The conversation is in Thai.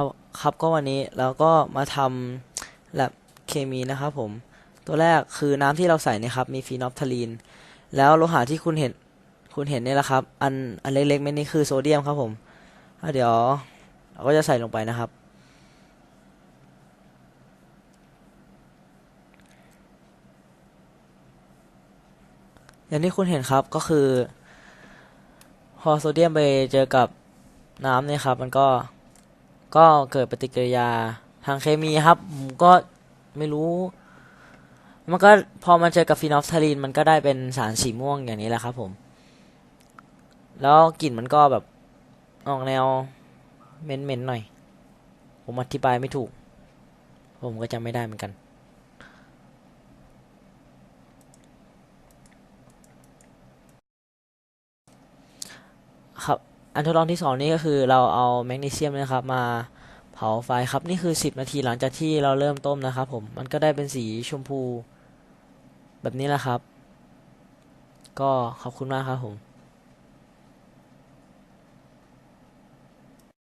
ครับครับก็วันนี้เราก็มาทำแลบเคมีนะครับผม ตัวแรกคือน้ำที่เราใส่นะครับ มีฟีนอลฟทาลีน แล้วโลหะที่คุณเห็นคุณเห็นนี่แหละครับ อันอันเล็กๆเม็ดนี้คือโซเดียมครับผมเดี๋ยวเราก็จะใส่ลงไปนะครับ อย่างที่คุณเห็นครับก็คือ พอโซเดียมไปเจอกับน้ำเนี่ยครับ มันก็ ก็เกิดปฏิกิริยาทางเคมีครับผมก็ไม่รู้ มันก็พอมันเจอกับฟีนอลฟทาลีนมันก็ได้เป็นสารสีม่วงอย่างนี้แหละครับผม แล้วกลิ่นมันก็แบบออกแนวเหม็นๆหน่อย ผมอธิบายไม่ถูก ผมก็จำไม่ได้เหมือนกัน ครับ อันทดลองที่สองนี้ก็คือเราเอาแมกนีเซียมนะครับมาเผาไฟครับนี่คือ 10 นาทีหลังจากที่เราเริ่มต้มนะครับผมมันก็ได้เป็นสีชมพูแบบนี้แหละครับ ก็ขอบคุณมากครับผม